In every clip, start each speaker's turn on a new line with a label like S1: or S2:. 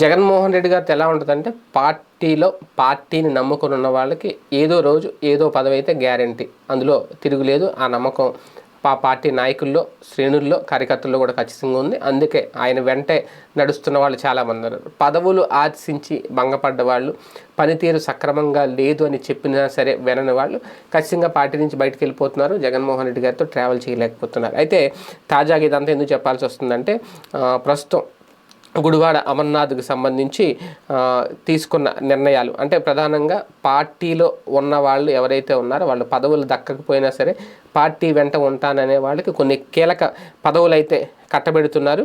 S1: జగన్మోహన్ రెడ్డి గారితో ఎలా ఉంటుందంటే పార్టీలో పార్టీని నమ్ముకుని ఉన్న వాళ్ళకి ఏదో రోజు ఏదో పదవి అయితే గ్యారంటీ. అందులో తిరుగులేదు ఆ నమ్మకం ఆ పార్టీ నాయకుల్లో శ్రేణుల్లో కార్యకర్తల్లో కూడా ఖచ్చితంగా ఉంది. అందుకే ఆయన వెంటే నడుస్తున్న వాళ్ళు చాలామంది ఉన్నారు. పదవులు ఆశించి భంగపడ్డ వాళ్ళు పనితీరు సక్రమంగా లేదు అని చెప్పినా సరే వినని వాళ్ళు ఖచ్చితంగా పార్టీ నుంచి బయటకు వెళ్ళిపోతున్నారు. జగన్మోహన్ రెడ్డి గారితో ట్రావెల్ చేయలేకపోతున్నారు. అయితే తాజాగా ఇదంతా ఎందుకు చెప్పాల్సి వస్తుందంటే ప్రస్తుతం గుడివాడ అమర్నాథ్కి సంబంధించి తీసుకున్న నిర్ణయాలు. అంటే ప్రధానంగా పార్టీలో ఉన్న వాళ్ళు ఎవరైతే ఉన్నారో వాళ్ళు పదవులు దక్కకపోయినా సరే పార్టీ వెంట ఉంటాననే వాళ్ళకి కొన్ని కీలక పదవులు అయితే కట్టబెడుతున్నారు.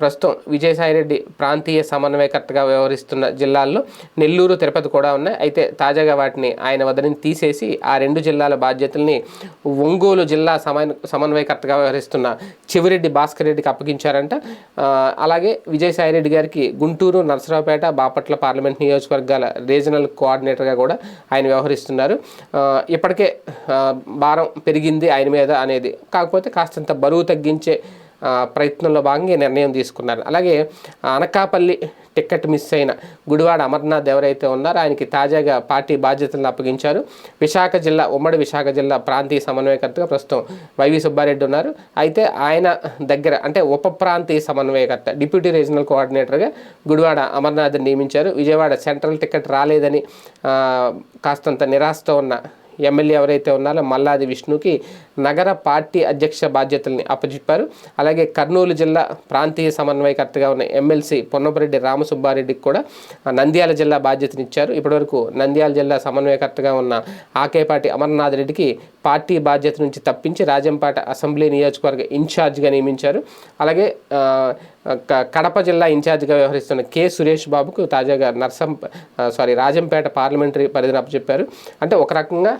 S1: ప్రస్తుతం విజయసాయిరెడ్డి ప్రాంతీయ సమన్వయకర్తగా వ్యవహరిస్తున్న జిల్లాల్లో నెల్లూరు తిరుపతి కూడా ఉన్నాయి. అయితే తాజాగా వాటిని ఆయన వద్ద నుంచి తీసేసి ఆ రెండు జిల్లాల బాధ్యతల్ని ఒంగోలు జిల్లా సమన్ సమన్వయకర్తగా వ్యవహరిస్తున్న చివిరెడ్డి భాస్కర్ రెడ్డికి అప్పగించారంట. అలాగే విజయసాయిరెడ్డి గారికి గుంటూరు నరసరావుపేట బాపట్ల పార్లమెంట్ నియోజకవర్గాల రీజనల్ కోఆర్డినేటర్గా కూడా ఆయన వ్యవహరిస్తున్నారు. ఇప్పటికే భారం పెరిగింది ఆయన మీద అనేది. కాకపోతే కాస్తంత బరువు తగ్గించే ప్రయత్నంలో భాగంగా నిర్ణయం తీసుకున్నారు. అలాగే అనకాపల్లి టికెట్ మిస్ అయిన గుడివాడ అమర్నాథ్ ఎవరైతే ఉన్నారో ఆయనకి తాజాగా పార్టీ బాధ్యతలను అప్పగించారు. విశాఖ జిల్లా ఉమ్మడి విశాఖ జిల్లా ప్రాంతీయ సమన్వయకర్తగా ప్రస్తుతం వైవి సుబ్బారెడ్డి ఉన్నారు. అయితే ఆయన దగ్గర అంటే ఉప ప్రాంతీయ సమన్వయకర్త డిప్యూటీ రీజనల్ కోఆర్డినేటర్గా గుడివాడ అమర్నాథ్ నియమించారు. విజయవాడ సెంట్రల్ టికెట్ రాలేదని కాస్తంత నిరాశతో ఉన్న ఎమ్మెల్యే ఎవరైతే ఉన్నారో మల్లాది విష్ణుకి నగర పార్టీ అధ్యక్ష బాధ్యతల్ని అప్పచెప్పారు. అలాగే కర్నూలు జిల్లా ప్రాంతీయ సమన్వయకర్తగా ఉన్న ఎమ్మెల్సీ పొన్నపరెడ్డి రామసుబ్బారెడ్డికి కూడా నంద్యాల జిల్లా బాధ్యతనిచ్చారు. ఇప్పటివరకు నంద్యాల జిల్లా సమన్వయకర్తగా ఉన్న ఆకేపాటి అమర్నాథ్ రెడ్డికి పార్టీ బాధ్యత నుంచి తప్పించి రాజంపేట అసెంబ్లీ నియోజకవర్గ ఇన్ఛార్జ్గా నియమించారు. అలాగే క- కడప జిల్లా ఇన్ఛార్జ్గా వ్యవహరిస్తున్న కె సురేష్ బాబుకు తాజాగా నర్సం సారీ రాజంపేట పార్లమెంటరీ పరిధిని అప్పచెప్పారు. అంటే ఒక రకంగా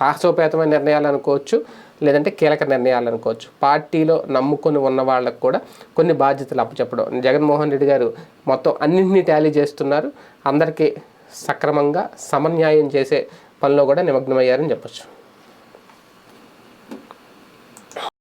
S1: సాహసోపేతమైన నిర్ణయాలు అనుకోవచ్చు లేదంటే కీలక నిర్ణయాలు అనుకోవచ్చు. పార్టీలో నమ్ముకొని ఉన్న వాళ్ళకు కూడా కొన్ని బాధ్యతలు అప్పచెప్పడం. జగన్మోహన్ రెడ్డి గారు మొత్తం అన్నింటినీ టాలీ చేస్తున్నారు. అందరికీ సక్రమంగా సమన్యాయం చేసే పనిలో కూడా నిమగ్నమయ్యారని చెప్పొచ్చు.